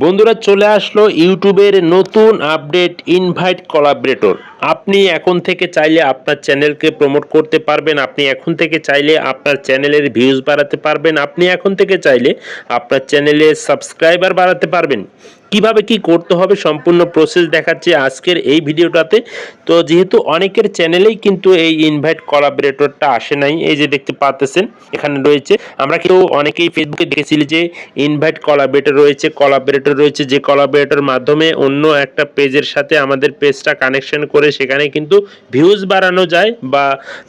বন্ধুরা চলে আসলো ইউটিউবের নতুন আপডেট ইনভাইট কলাবরেটর। আপনি এখন থেকে চাইলে আপনার চ্যানেলকে প্রমোট করতে পারবেন, আপনি এখন থেকে চাইলে আপনার চ্যানেলের ভিউজ বাড়াতে পারবেন, আপনি এখন থেকে চাইলে আপনার চ্যানেলের সাবস্ক্রাইবার বাড়াতে পারবেন। কীভাবে কি করতে হবে সম্পূর্ণ প্রসেস দেখাচ্ছি আজকের এই ভিডিওটাতে। তো যেহেতু অনেকের চ্যানেলেই কিন্তু এই ইনভাইট কোলাবরেটরটা আসে নাই, এই যে দেখতে পাচ্ছেন এখানে রয়েছে। আমরা কেউ অনেকেই ফেসবুকে দেখেছিলি যে ইনভাইট কোলাবরেটর রয়েছে কোলাবরেটর রয়েছে, যে কোলাবরেটর মাধ্যমে অন্য একটা পেজের সাথে আমাদের পেজটা কানেকশন করে সেখানে কিন্তু ভিউজ বাড়ানো যায় বা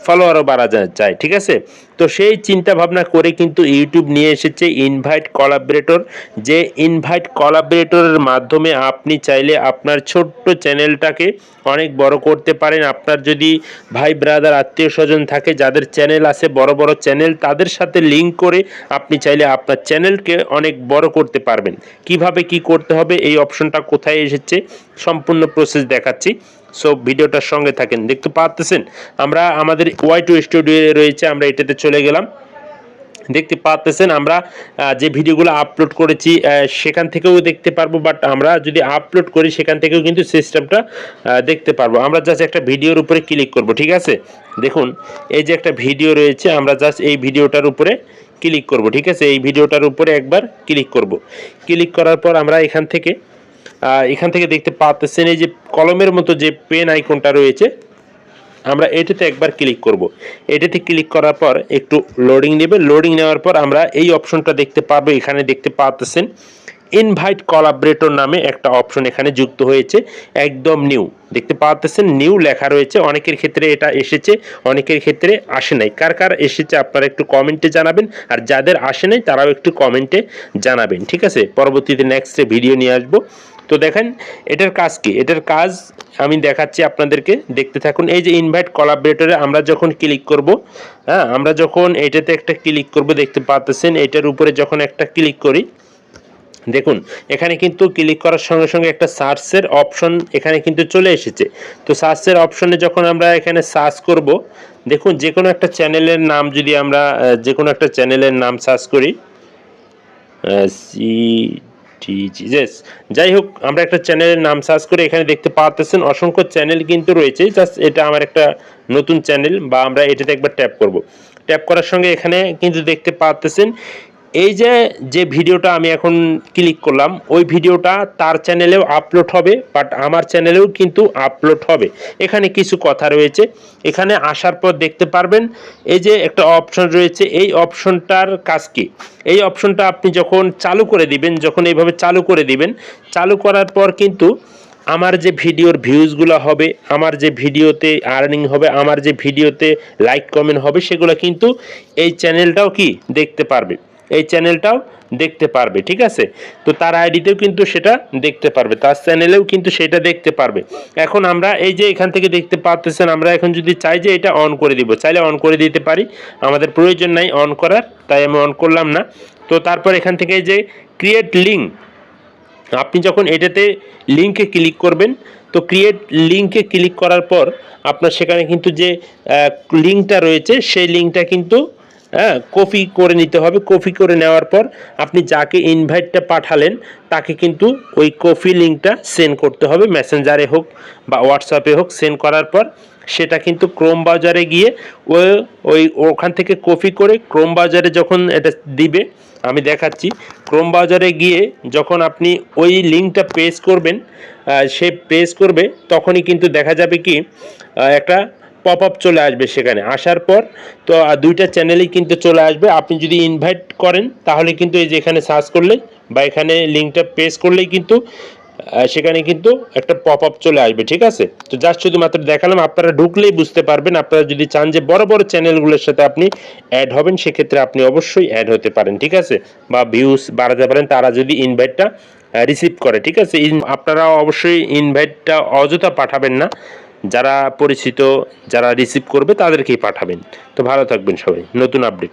ফলোয়ারও বাড়া যায় ঠিক আছে? তো সেই চিন্তা ভাবনা করে কিন্তু ইউটিউব নিয়ে এসেছে ইনভাইট কোলাবরেটর যে ইনভাইট কোলাবরেটরের মাধ্যমে আপনি চাইলে আপনার ছোট্ট চ্যানেলটাকে অনেক বড় করতে পারেন। আপনার যদি ভাই ব্রাদার আত্মীয় স্বজন থাকে, যাদের চ্যানেল আছে, বড় বড় চ্যানেল, তাদের সাথে লিঙ্ক করে আপনি চাইলে আপনার চ্যানেলকে অনেক বড় করতে পারবেন। কীভাবে কি করতে হবে? এই অপশনটা কোথায় এসেছে? সম্পূর্ণ প্রসেস দেখাচ্ছি। সো ভিডিওটার সঙ্গে থাকেন। দেখতে পাচ্ছেন? আমরা আমাদের ওয়াই টু স্টুডিও রয়েছে, আমরা এটাতে চলে গেলাম। দেখতে পাচ্ছেন আমরা যে ভিডিওগুলো আপলোড করেছি সেখান থেকেও দেখতে পারব বাট আমরা যদি আপলোড করি, সেখান থেকেও কিন্তু সিস্টেমটা দেখতে পারব। আমরা জাস্ট একটা ভিডিওর উপরে ক্লিক করব, ঠিক আছে? দেখুন, এই যে একটা ভিডিও রয়েছে, আমরা জাস্ট এই ভিডিওটার উপরে ক্লিক করব, ঠিক আছে? এই ভিডিওটার উপরে একবার ক্লিক করব। ক্লিক করার পর আমরা এখান থেকে এখান থেকে দেখতে পাচ্ছেন এই যে কলমের মতো যে পেন আইকনটা রয়েছে আমরা এটাতে একবার ক্লিক করব। এটাতে ক্লিক করার পর একটু লোডিং নেবে। লোডিং নেওয়ার পর আমরা এই অপশনটা দেখতে পাবো, এখানে দেখতে পাচ্ছেন ইনভাইট কোলাবরেটর নামে একটা অপশন এখানে যুক্ত হয়েছে, একদম নিউ দেখতে পাচ্ছেন নিউ লেখা রয়েছে। অনেকের ক্ষেত্রে এটা এসেছে, অনেকের ক্ষেত্রে আসে নাই। কার কার এসেছে আপনারা একটু কমেন্টে জানাবেন, আর যাদের আসে নাই, তারাও একটু কমেন্টে জানাবেন, ঠিক আছে? পরবর্তীতে নেক্সটে ভিডিও নিয়ে আসব। তো দেখেন, এটার কাজ কি? এটার কাজ আমি দেখাচ্ছি আপনাদেরকে। দেখতে থাকুন, এই যে ইনভাইট কোলাবরেটরে আমরা যখন ক্লিক করব হ্যাঁ আমরা যখন এটাতে একটা ক্লিক করব, দেখতে পাচ্ছেন এটার উপরে যখন একটা ক্লিক করি, দেখুন, এখানে কিন্তু ক্লিক করার সঙ্গে সঙ্গে একটা সার্চের অপশন এখানে কিন্তু চলে এসেছে। তো সার্চের অপশনে যখন আমরা এখানে সার্চ করব, দেখুন যে কোনো একটা চ্যানেলের নাম যদি আমরা যে কোনো একটা চ্যানেলের নাম সার্চ করি সি yes যাই হোক আমরা একটা চ্যানেলের নাম সার্চ করে এখানে দেখতে পাচ্ছেন অসংখ্য চ্যানেল কিন্তু রয়েছে জাস্ট এটা আমার একটা নতুন চ্যানেল বা আমরা এটাতে একবার ট্যাপ করব। ট্যাপ করার সঙ্গে এখানে কিন্তু দেখতে পাচ্ছেন এই যে যে ভিডিওটা আমি এখন ক্লিক করলাম, ওই ভিডিওটা তার চ্যানেলেও আপলোড হবে বাট আমার চ্যানেলেও কিন্তু আপলোড হবে। এখানে কিছু কথা রয়েছে। এখানে আসার পর দেখতে পারবেন, এই যে একটা অপশন রয়েছে, এই অপশনটার কাজ কি? এই অপশনটা আপনি যখন চালু করে দিবেন, যখন এইভাবে চালু করে দিবেন, চালু করার পর কিন্তু আমার যে ভিডিওর ভিউজগুলো হবে, আমার যে ভিডিওতে আর্নিং হবে, আমার যে ভিডিওতে লাইক কমেন্ট হবে, সেগুলো কিন্তু এই চ্যানেলটাও কি? দেখতে পারবে। এই চ্যানেলটাও দেখতে পারবে, ঠিক আছে? তো তার আইডিতেও কিন্তু সেটা দেখতে পারবে, তার চ্যানেলেও কিন্তু সেটা দেখতে পারবে। এখন আমরা এই যে এখান থেকে দেখতে পাচ্ছেন আমরা এখন যদি চাই যে এটা অন করে দিব, চাইলে অন করে দিতে পারি, আমাদের প্রয়োজন নাই অন করার, তাই আমি অন করলাম না। তো তারপর এখান থেকে যে ক্রিয়েট লিঙ্ক আপনি যখন এটাতে লিঙ্কে ক্লিক করবেন, তো ক্রিয়েট লিঙ্কে ক্লিক করার পর আপনার সেখানে কিন্তু যে লিঙ্কটা রয়েছে, সেই লিঙ্কটা কিন্তু হ্যাঁ কপি করে নিতে হবে। কপি করে নেওয়ার পর আপনি যাকে ইনভাইটটা পাঠালেন, তাকে কিন্তু ওই কপি লিঙ্কটা সেন্ড করতে হবে। মেসেঞ্জারে হোক বা হোয়াটসঅ্যাপে হোক সেন্ড করার পর সেটা কিন্তু ক্রোম বাজারে গিয়ে ও, ওই ওখান থেকে কপি করে ক্রোম বাজারে যখন এটা দিবে, আমি দেখাচ্ছি। ক্রোম বাজারে গিয়ে যখন আপনি ওই লিঙ্কটা পেস করবেন সে পেস করবে, তখনই কিন্তু দেখা যাবে কি একটা পপ আপ চলে আসবে সেখানে। আসার পর তো দুইটা চ্যানেলেই কিন্তু চলে আসবে। আপনি যদি ইনভাইট করেন, তাহলে কিন্তু এই যে এখানে সার্চ করলে বা এখানে লিঙ্কটা পেস করলেই কিন্তু সেখানে কিন্তু একটা পপ আপ চলে আসবে, ঠিক আছে? তো জাস্ট শুধুমাত্র দেখালাম, আপনারা ঢুকলেই বুঝতে পারবেন। আপনারা যদি চান যে বড় বড় চ্যানেলগুলোর সাথে আপনি অ্যাড হবেন, সেক্ষেত্রে আপনি অবশ্যই অ্যাড হতে পারেন, ঠিক আছে? বা ভিউজ বাড়াতে পারেন, তারা যদি ইনভাইটটা রিসিভ করে, ঠিক আছে? আপনারা অবশ্যই ইনভাইটটা অযথা পাঠাবেন না। যারা পরিচিত যারা রিসিভ করবে তাদেরকেই পাঠাবেন। তো ভালো থাকবেন সবাই। নতুন আপডেট